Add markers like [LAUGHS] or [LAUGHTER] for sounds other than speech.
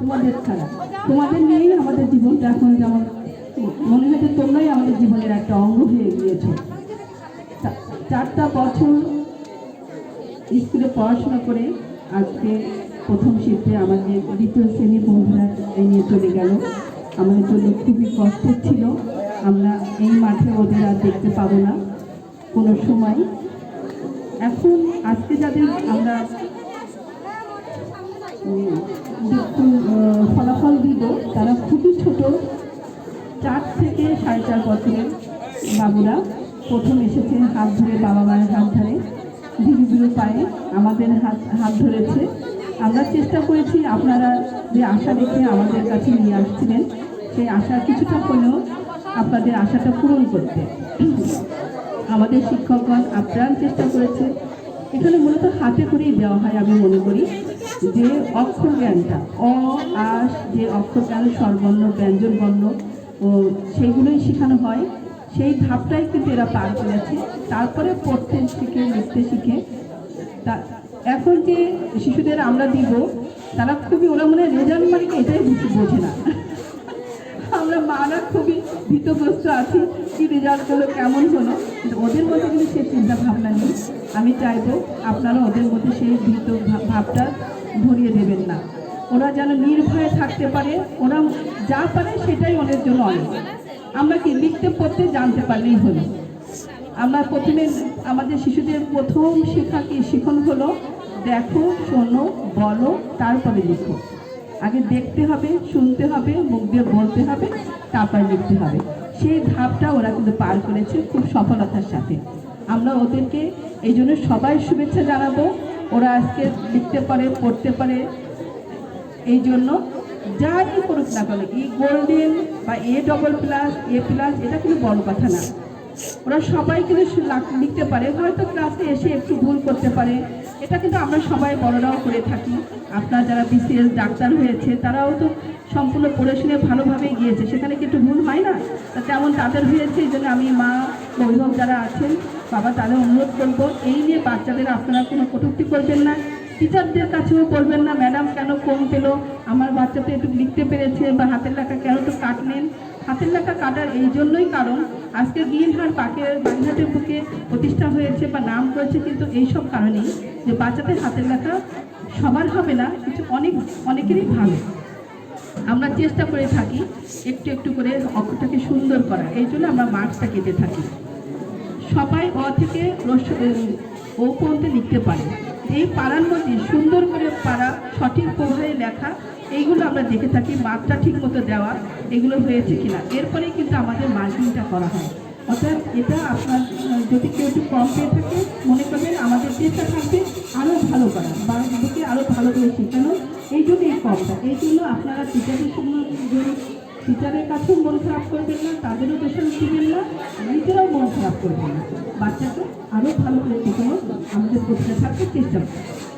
তোমাদের ছাড়া। তোমাদের নিয়েই আমাদের জীবনটা এখন যেমন মনে হয় যে তোমরাই আমাদের জীবনের একটা অঙ্গ হয়ে গিয়েছো। চারটা বছর স্কুলে পড়াশোনা করে আজকে প্রথম শিফটে আমাদের দ্বিতীয় শ্রেণির বন্ধুরা এই নিয়ে চলে গেল। আমাদের জন্য খুবই কষ্টের ছিল। আমরা এই মাঠে ওদের আর দেখতে পাবো না কোনো সময়। এখন আজকে যাদের আমরা আহ, ফলাফল তারা খুবই ছোট। চার থেকে সাড়ে চার বছরের বাবুরা প্রথম এসেছে হাত ধরে বাবা মায়ের হাত ধরে। ধীরে ধীরে পায়ে আমাদের হাত হাত ধরেছে। আমরা চেষ্টা করেছি আপনারা যে আশা রেখে আমাদের কাছে নিয়ে আসছিলেন, সেই আশা কিছুটা হলেও আপনাদের আশাটা পূরণ করতে। আমাদের শিক্ষকগণ আপ্রাণ চেষ্টা করেছে। এখানে মূলত হাতে করেই দেওয়া হয় আমি মনে করি। যে অক্ষর জ্ঞানটা, অ আস যে অক্ষর জ্ঞান, স্বরবর্ণ ব্যঞ্জন বর্ণ ও সেইগুলোই শেখানো হয়। সেই ধাপটাই কিন্তু এরা পার করেছে। তারপরে পড়তে শিখে, লিখতে শিখে। তা এখন যে শিশুদের আমরা দিব, তারা খুবই, ওরা মনে রেজাল্ট মানে এটাই বোঝে না। [LAUGHS] আমরা মারা খুবই ভীতগ্রস্ত আছি, কি রেজাল্ট হলো কেমন হলো। ওদের মধ্যে কিন্তু সেই চিন্তা ভাবনা নেই। আমি চাইব আপনারা ওদের মধ্যে সেই ভীত ভাবটা ধরিয়ে দেবেন না। ওরা যেন নির্ভয়ে থাকতে পারে, ওরা যা পারে সেটাই ওদের জন্য অনেক। আমরা কি লিখতে পড়তে জানতে পারলেই হলো? আমরা প্রথমে আমাদের শিশুদের প্রথম শেখা কি শিখন হলো? দেখো, শোনো, বলো, তারপরে লিখো। আগে দেখতে হবে, শুনতে হবে, মুখ দিয়ে বলতে হবে, তারপরে লিখতে হবে। সেই ধাপটা ওরা কিন্তু পার করেছে খুব সফলতার সাথে। আমরা ওদেরকে এই জন্য সবাই শুভেচ্ছা জানাব। ওরা আজকে লিখতে পারে, পড়তে পারে। এই জন্য যাই করুক না কেন ই গোল্ডেন বা A double plus A plus এটা কিন্তু বড় কথা না। ওরা সবাই কিন্তু লিখতে পারে, হয়তো ক্লাসে এসে একটু ভুল করতে পারে। এটা কিন্তু আমরা সবাই বড়রাও করে থাকি। আপনার যারা বিসিএস ডাক্তার হয়েছে, তারাও তো সম্পূর্ণ পড়ে শুনে ভালোভাবে গিয়েছে। সেখানে কি একটু ভুল হয় না? তা তেমন তাদের হয়েছে, এই জন্য আমি মা অভিভাবক যারা আছেন, বাবা তাদের অনুরোধ করব, এই নিয়ে বাচ্চাদের আপনারা কোনো কটূক্তি করবেন না। টিচারদের কাছেও বলবেন না, ম্যাডাম, কেন কম পেল? আমার বাচ্চা তো একটু লিখতে পেরেছে বা হাতের লেখা কেন একটু কাটলেন? হাতের লেখা কাটার এই জন্যই কারণ, আজকে গিয়েহার পাকের বাগঘাটের বুকে প্রতিষ্ঠা হয়েছে বা নাম করেছে কিন্তু এইসব কারণেই যে বাচ্চাদের হাতের লেখা সবার হবে না, কিছু অনেক, অনেকেরই ভালো। আমরা চেষ্টা করে থাকি একটু একটু করে অক্ষরটাকে সুন্দর করা। এই জন্য আমরা মার্কসটা কেটে থাকি। সবাই অ থেকে ও পর্যন্ত লিখতে পারে। এই পাড়ার মধ্যে সুন্দর করে পারা সঠিক প্রভাবে লেখা, এইগুলো আমরা দেখে থাকি মাপটা ঠিক মতো দেওয়া, এগুলো হয়েছে কিনা। এরপরে কিন্তু আমাদের মার্কিংটা করা হয়। অর্থাৎ এটা আপনার, যদি কেউ একটু কম পেয়ে থাকে, মনে করবেন আমাদের চেষ্টা থাকবে আরও ভালো করা বা আরও ভালো করে শেখানো এই জন্য কমটা এই জন্য আপনারা টিচারের সঙ্গে টিচারের কাছেও মন খারাপ করবেন না, তাদেরও দোষারোপ দিবেন না, নিজেরাও মন খারাপ করবেন না। বাচ্চাকে আরও ভালো করে শেখানো আমাদের প্রশ্নে থাকতে চেষ্টা করব